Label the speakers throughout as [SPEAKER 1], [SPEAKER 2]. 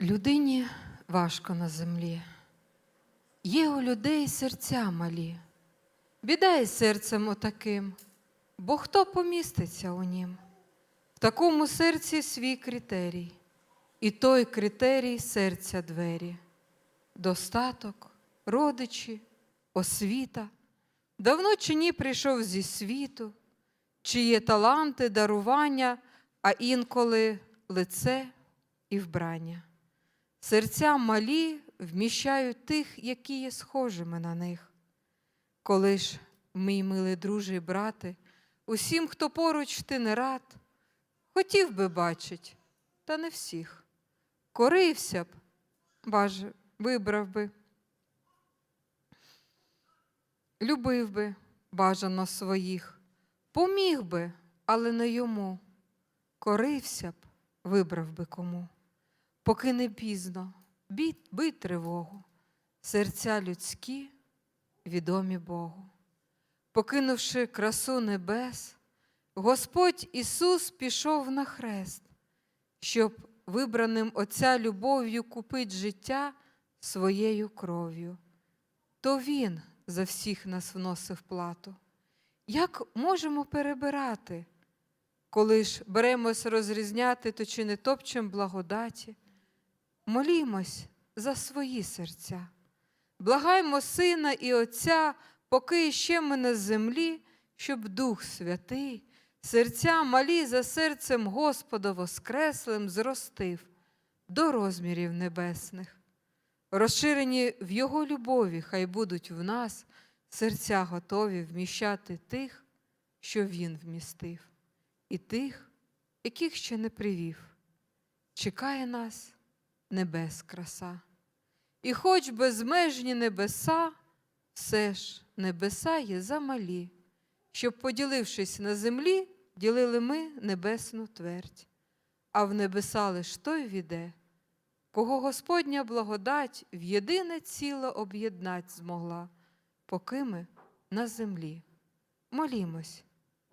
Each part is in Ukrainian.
[SPEAKER 1] Людині важко на землі. Є у людей серця малі. Біда із серцем отаким, бо хто поміститься у нім? В такому серці свій критерій, і той критерій серця двері, достаток, родичі, освіта. Давно чи ні прийшов зі світу, чи є таланти, дарування, а інколи лице і вбрання. Серця малі вміщають тих, які є схожими на них. Коли ж, мій милий друже і брате, усім, хто поруч ти не рад, хотів би бачить, та не всіх. Корився б, баже, вибрав би, любив би бажано своїх, поміг би, але не йому. Корився б, вибрав би кому поки не пізно, бій, бий тривогу, серця людські, відомі Богу. Покинувши красу небес, Господь Ісус пішов на хрест, щоб вибраним Отця любов'ю купить життя своєю кров'ю. То Він за всіх нас вносив плату. Як можемо перебирати, коли ж беремось розрізняти, то чи не топчем благодаті? Молімось за свої серця, благаймо Сина і Отця, поки ще ми на землі, щоб Дух Святий, серця малі за серцем Господа Воскреслим зростив до розмірів небесних. Розширені в Його любові, хай будуть в нас серця готові вміщати тих, що Він вмістив, і тих, яких ще не привів. Чекає нас небес краса. І хоч безмежні небеса, все ж небеса є замалі, щоб, поділившись на землі, ділили ми небесну твердь, а в небеса лиш той віде, кого Господня благодать в єдине ціло об'єднать змогла, поки ми на землі. Молімось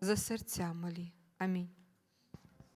[SPEAKER 1] за серця малі. Амінь.